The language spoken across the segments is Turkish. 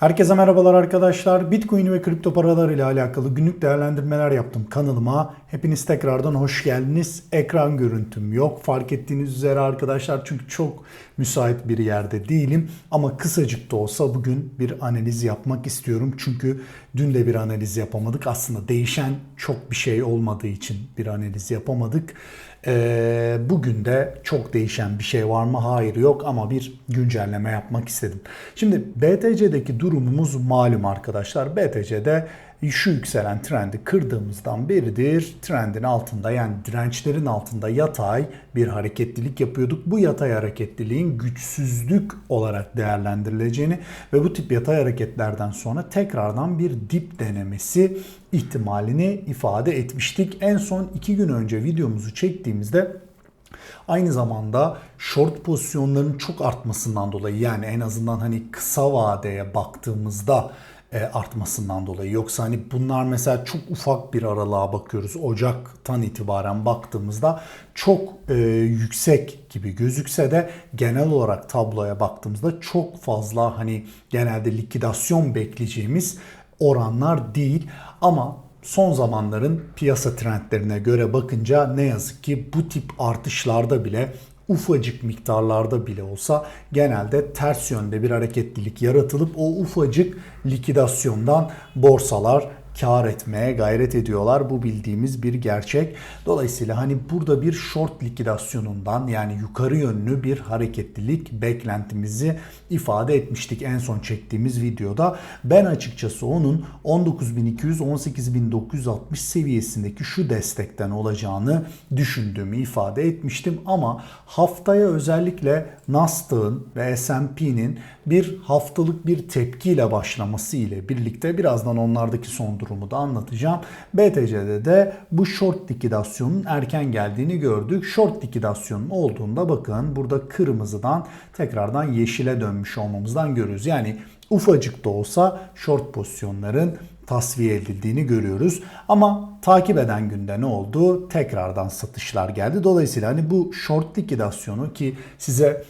Herkese merhabalar arkadaşlar. Bitcoin ve kripto paralar ile alakalı günlük değerlendirmeler yaptım kanalıma. Hepiniz tekrardan hoş geldiniz. Ekran görüntüm yok. Fark ettiğiniz üzere arkadaşlar çünkü çok müsait bir yerde değilim. Ama kısacık da olsa bugün bir analiz yapmak istiyorum. Çünkü dün de bir analiz yapamadık. Aslında değişen çok bir şey olmadığı için bir analiz yapamadık. Ee, bugün de çok değişen bir şey var mı? Hayır yok ama bir güncelleme yapmak istedim. Şimdi BTC'deki durumumuz malum arkadaşlar. BTC'de şu yükselen trendi kırdığımızdan beridir trendin altında yani dirençlerin altında yatay bir hareketlilik yapıyorduk. Bu yatay hareketliliğin güçsüzlük olarak değerlendirileceğini ve bu tip yatay hareketlerden sonra tekrardan bir dip denemesi ihtimalini ifade etmiştik. En son iki gün önce videomuzu çektiğimizde Aynı zamanda short pozisyonların çok artmasından dolayı yani en azından hani kısa vadeye baktığımızda artmasından dolayı. Yoksa hani bunlar mesela çok ufak bir aralığa bakıyoruz. Ocaktan itibaren baktığımızda çok e, yüksek gibi gözükse de genel olarak tabloya baktığımızda çok fazla hani genelde likidasyon bekleyeceğimiz oranlar değil. Ama son zamanların piyasa trendlerine göre bakınca ne yazık ki bu tip artışlarda bile ufacık miktarlarda bile olsa genelde ters yönde bir hareketlilik yaratılıp o ufacık likidasyondan borsalar kar etmeye gayret ediyorlar. Bu bildiğimiz bir gerçek. Dolayısıyla hani burada bir short likidasyonundan yani yukarı yönlü bir hareketlilik beklentimizi ifade etmiştik en son çektiğimiz videoda. Ben açıkçası onun 19.200-18.960 seviyesindeki şu destekten olacağını düşündüğümü ifade etmiştim ama haftaya özellikle Nasdaq'ın ve S&P'nin bir haftalık bir tepkiyle başlaması ile birlikte birazdan onlardaki son durumu da anlatacağım. BTC'de de bu short likidasyonun erken geldiğini gördük. Short likidasyonun olduğunda bakın burada kırmızıdan tekrardan yeşile dönmüş olmamızdan görüyoruz. Yani ufacık da olsa short pozisyonların tasfiye edildiğini görüyoruz. Ama takip eden günde ne oldu? Tekrardan satışlar geldi. Dolayısıyla hani bu short likidasyonu ki size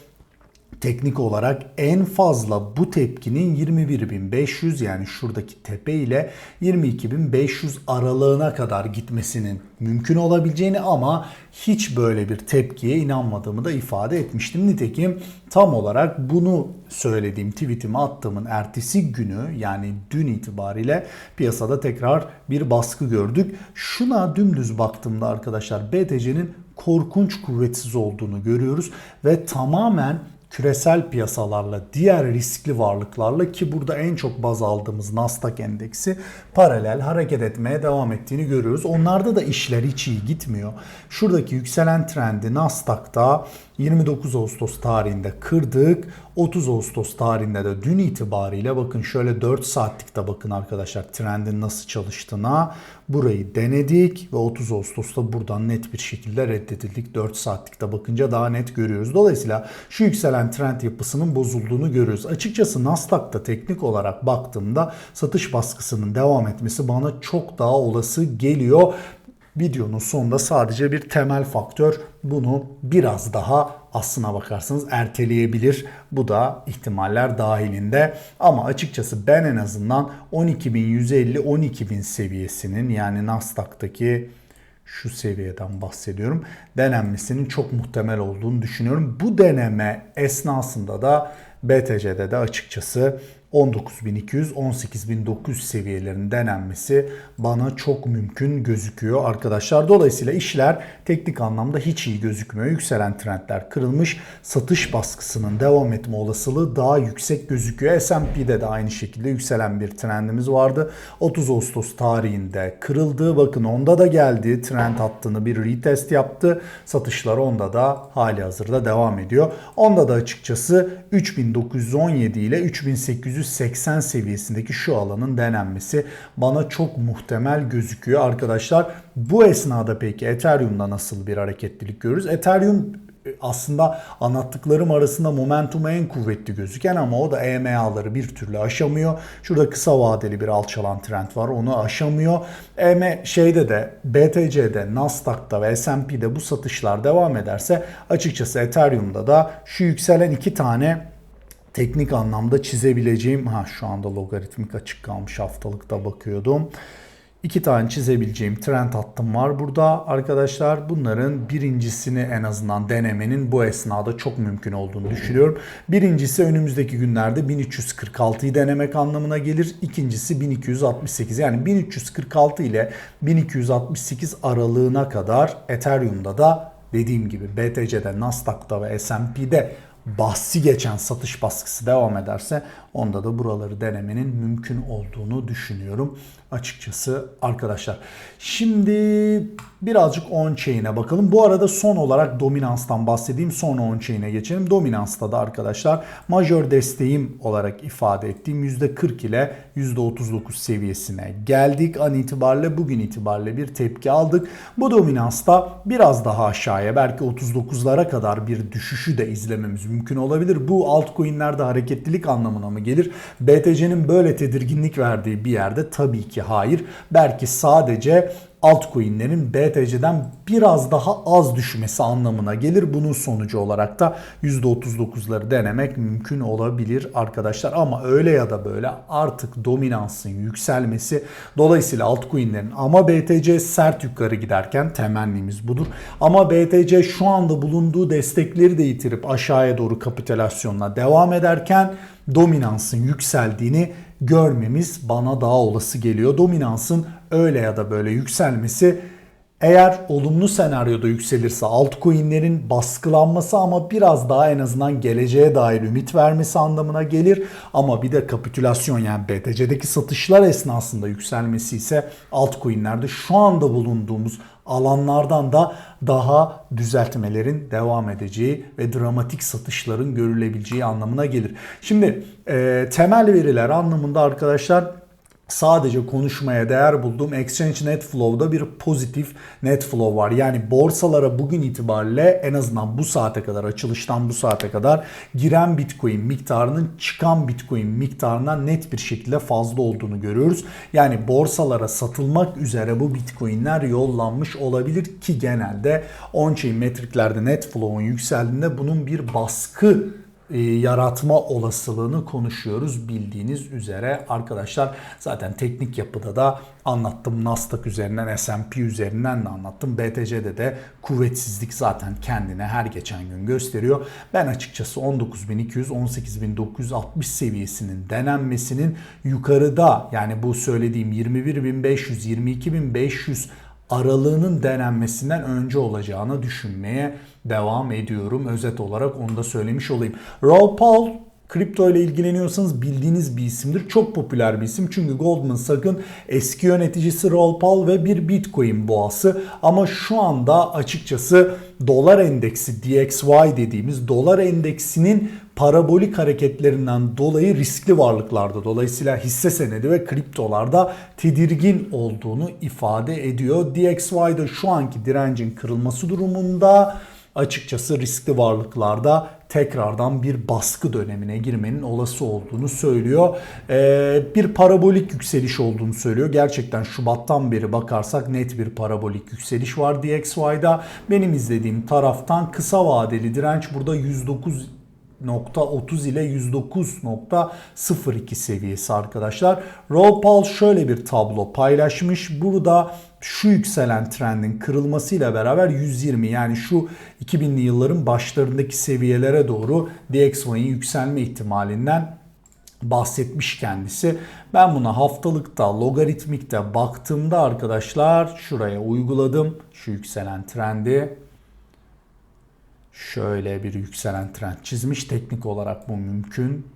teknik olarak en fazla bu tepkinin 21.500 yani şuradaki tepe ile 22.500 aralığına kadar gitmesinin mümkün olabileceğini ama hiç böyle bir tepkiye inanmadığımı da ifade etmiştim. Nitekim tam olarak bunu söylediğim tweetimi attığımın ertesi günü yani dün itibariyle piyasada tekrar bir baskı gördük. Şuna dümdüz baktığımda arkadaşlar BTC'nin korkunç kuvvetsiz olduğunu görüyoruz ve tamamen küresel piyasalarla, diğer riskli varlıklarla ki burada en çok baz aldığımız Nasdaq endeksi paralel hareket etmeye devam ettiğini görüyoruz. Onlarda da işler hiç iyi gitmiyor. Şuradaki yükselen trendi Nasdaq'ta 29 Ağustos tarihinde kırdık. 30 Ağustos tarihinde de dün itibariyle bakın şöyle 4 saatlikte bakın arkadaşlar trendin nasıl çalıştığına burayı denedik ve 30 Ağustos'ta buradan net bir şekilde reddedildik. 4 saatlikte bakınca daha net görüyoruz. Dolayısıyla şu yükselen trend yapısının bozulduğunu görüyoruz. Açıkçası Nasdaq'ta teknik olarak baktığımda satış baskısının devam etmesi bana çok daha olası geliyor. Videonun sonunda sadece bir temel faktör bunu biraz daha aslına bakarsanız erteleyebilir. Bu da ihtimaller dahilinde. Ama açıkçası ben en azından 12.150-12.000 seviyesinin yani Nasdaq'taki şu seviyeden bahsediyorum. Denenmesinin çok muhtemel olduğunu düşünüyorum. Bu deneme esnasında da BTC'de de açıkçası 19.200, 18.900 seviyelerinin denenmesi bana çok mümkün gözüküyor arkadaşlar. Dolayısıyla işler teknik anlamda hiç iyi gözükmüyor. Yükselen trendler kırılmış. Satış baskısının devam etme olasılığı daha yüksek gözüküyor. S&P'de de aynı şekilde yükselen bir trendimiz vardı. 30 Ağustos tarihinde kırıldı. Bakın onda da geldi. Trend hattını bir retest yaptı. Satışlar onda da hali hazırda devam ediyor. Onda da açıkçası 3917 ile 3800 180 seviyesindeki şu alanın denenmesi bana çok muhtemel gözüküyor arkadaşlar. Bu esnada peki Ethereum'da nasıl bir hareketlilik görürüz? Ethereum e, aslında anlattıklarım arasında momentumu en kuvvetli gözüken ama o da EMA'ları bir türlü aşamıyor. Şurada kısa vadeli bir alçalan trend var onu aşamıyor. EMA şeyde de BTC'de, Nasdaq'ta ve S&P'de bu satışlar devam ederse açıkçası Ethereum'da da şu yükselen iki tane teknik anlamda çizebileceğim, ha şu anda logaritmik açık kalmış haftalıkta bakıyordum. İki tane çizebileceğim trend hattım var burada arkadaşlar. Bunların birincisini en azından denemenin bu esnada çok mümkün olduğunu düşünüyorum. Birincisi önümüzdeki günlerde 1346'yı denemek anlamına gelir. İkincisi 1268 yani 1346 ile 1268 aralığına kadar Ethereum'da da dediğim gibi BTC'de, Nasdaq'ta ve S&P'de bahsi geçen satış baskısı devam ederse onda da buraları denemenin mümkün olduğunu düşünüyorum açıkçası arkadaşlar. Şimdi birazcık on-chain'e bakalım. Bu arada son olarak dominanstan bahsedeyim. Sonra on-chain'e geçelim. Dominansta da arkadaşlar majör desteğim olarak ifade ettiğim %40 ile %39 seviyesine geldik. An itibariyle bugün itibariyle bir tepki aldık. Bu dominansta biraz daha aşağıya belki 39'lara kadar bir düşüşü de izlememiz mümkün olabilir. Bu altcoin'lerde hareketlilik anlamına mı gelir? BTC'nin böyle tedirginlik verdiği bir yerde tabii ki hayır. Belki sadece altcoin'lerin BTC'den biraz daha az düşmesi anlamına gelir. Bunun sonucu olarak da %39'ları denemek mümkün olabilir arkadaşlar. Ama öyle ya da böyle artık dominansın yükselmesi dolayısıyla altcoin'lerin ama BTC sert yukarı giderken temennimiz budur. Ama BTC şu anda bulunduğu destekleri de yitirip aşağıya doğru kapitülasyonla devam ederken dominansın yükseldiğini görmemiz bana daha olası geliyor. Dominansın öyle ya da böyle yükselmesi eğer olumlu senaryoda yükselirse altcoin'lerin baskılanması ama biraz daha en azından geleceğe dair ümit vermesi anlamına gelir. Ama bir de kapitülasyon yani BTC'deki satışlar esnasında yükselmesi ise altcoin'lerde şu anda bulunduğumuz alanlardan da daha düzeltmelerin devam edeceği ve dramatik satışların görülebileceği anlamına gelir. Şimdi e, temel veriler anlamında arkadaşlar sadece konuşmaya değer bulduğum Exchange Net Flow'da bir pozitif net flow var. Yani borsalara bugün itibariyle en azından bu saate kadar açılıştan bu saate kadar giren Bitcoin miktarının çıkan Bitcoin miktarından net bir şekilde fazla olduğunu görüyoruz. Yani borsalara satılmak üzere bu Bitcoin'ler yollanmış olabilir ki genelde on-chain metriklerde net flow'un yükseldiğinde bunun bir baskı yaratma olasılığını konuşuyoruz bildiğiniz üzere arkadaşlar. Zaten teknik yapıda da anlattım. Nasdaq üzerinden, S&P üzerinden de anlattım. BTC'de de kuvvetsizlik zaten kendine her geçen gün gösteriyor. Ben açıkçası 19.200-18.960 seviyesinin denenmesinin yukarıda yani bu söylediğim 21.500-22.500 aralığının denenmesinden önce olacağını düşünmeye devam ediyorum. Özet olarak onu da söylemiş olayım. Raw Paul kripto ile ilgileniyorsanız bildiğiniz bir isimdir. Çok popüler bir isim çünkü Goldman Sachs'ın eski yöneticisi Raoul Pal ve bir Bitcoin boğası. Ama şu anda açıkçası dolar endeksi DXY dediğimiz dolar endeksinin parabolik hareketlerinden dolayı riskli varlıklarda dolayısıyla hisse senedi ve kriptolarda tedirgin olduğunu ifade ediyor. DXY'da şu anki direncin kırılması durumunda açıkçası riskli varlıklarda tekrardan bir baskı dönemine girmenin olası olduğunu söylüyor. Ee, bir parabolik yükseliş olduğunu söylüyor. Gerçekten Şubat'tan beri bakarsak net bir parabolik yükseliş var DXY'da. Benim izlediğim taraftan kısa vadeli direnç burada 109 %9.30 ile 109.02 seviyesi arkadaşlar. Raw Paul şöyle bir tablo paylaşmış. Burada şu yükselen trendin kırılmasıyla beraber 120 yani şu 2000'li yılların başlarındaki seviyelere doğru DXY'nin yükselme ihtimalinden bahsetmiş kendisi. Ben buna haftalıkta, logaritmikte baktığımda arkadaşlar şuraya uyguladım. Şu yükselen trendi şöyle bir yükselen trend çizmiş. Teknik olarak bu mümkün.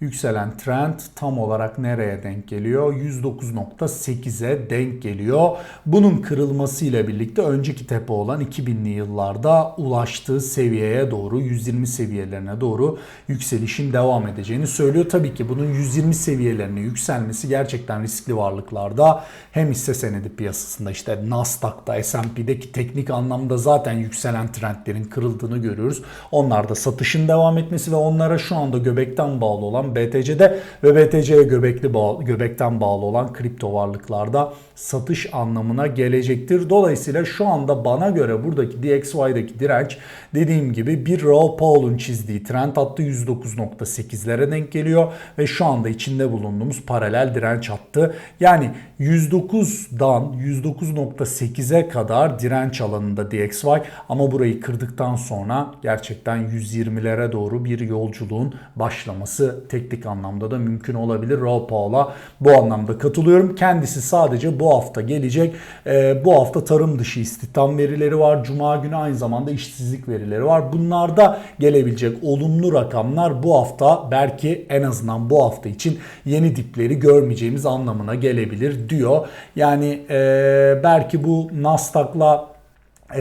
Yükselen trend tam olarak nereye denk geliyor? 109.8'e denk geliyor. Bunun kırılması ile birlikte önceki tepe olan 2000'li yıllarda ulaştığı seviyeye doğru 120 seviyelerine doğru yükselişin devam edeceğini söylüyor. Tabii ki bunun 120 seviyelerine yükselmesi gerçekten riskli varlıklarda hem hisse senedi piyasasında işte Nasdaq'ta, S&P'deki teknik anlamda zaten yükselen trendlerin kırıldığını görüyoruz. Onlarda satışın devam etmesi ve onlara şu anda göbekten bağlı olan olan BTC'de ve BTC'ye göbekli bağ, göbekten bağlı olan kripto varlıklarda satış anlamına gelecektir. Dolayısıyla şu anda bana göre buradaki DXY'daki direnç dediğim gibi bir Raw Paul'un çizdiği trend hattı 109.8'lere denk geliyor ve şu anda içinde bulunduğumuz paralel direnç hattı. Yani 109'dan 109.8'e kadar direnç alanında DXY ama burayı kırdıktan sonra gerçekten 120'lere doğru bir yolculuğun başlaması teknik anlamda da mümkün olabilir. Raw Paul'a bu anlamda katılıyorum. Kendisi sadece bu hafta gelecek. Ee, bu hafta tarım dışı istihdam verileri var. Cuma günü aynı zamanda işsizlik verileri var. Bunlarda gelebilecek olumlu rakamlar bu hafta belki en azından bu hafta için yeni dipleri görmeyeceğimiz anlamına gelebilir diyor. Yani e, belki bu Nasdaq'la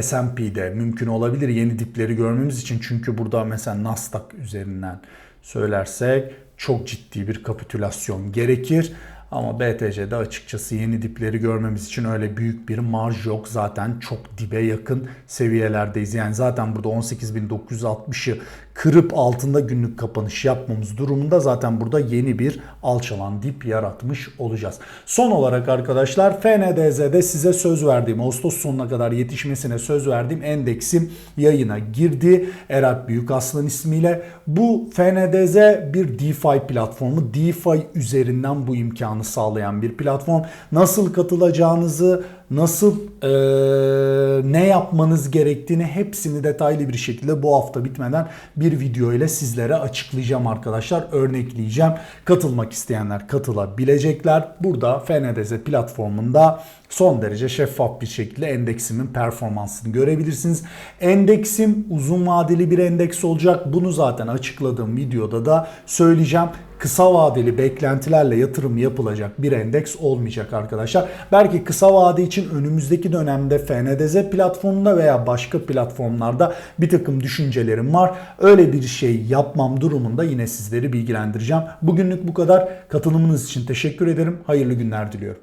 S&P'de mümkün olabilir yeni dipleri görmemiz için. Çünkü burada mesela Nasdaq üzerinden söylersek çok ciddi bir kapitülasyon gerekir. Ama BTC'de açıkçası yeni dipleri görmemiz için öyle büyük bir marj yok. Zaten çok dibe yakın seviyelerdeyiz. Yani zaten burada 18.960'ı kırıp altında günlük kapanış yapmamız durumunda zaten burada yeni bir alçalan dip yaratmış olacağız. Son olarak arkadaşlar FNDZ'de size söz verdiğim Ağustos sonuna kadar yetişmesine söz verdiğim endeksim yayına girdi. Erak Büyük Aslan ismiyle. Bu FNDZ bir DeFi platformu. DeFi üzerinden bu imkanı sağlayan bir platform. Nasıl katılacağınızı, nasıl e, ne yapmanız gerektiğini hepsini detaylı bir şekilde bu hafta bitmeden bir video ile sizlere açıklayacağım arkadaşlar. Örnekleyeceğim. Katılmak isteyenler katılabilecekler. Burada FNDZ platformunda son derece şeffaf bir şekilde endeksimin performansını görebilirsiniz. Endeksim uzun vadeli bir endeks olacak. Bunu zaten açıkladığım videoda da söyleyeceğim kısa vadeli beklentilerle yatırım yapılacak bir endeks olmayacak arkadaşlar. Belki kısa vade için önümüzdeki dönemde FNDZ platformunda veya başka platformlarda bir takım düşüncelerim var. Öyle bir şey yapmam durumunda yine sizleri bilgilendireceğim. Bugünlük bu kadar. Katılımınız için teşekkür ederim. Hayırlı günler diliyorum.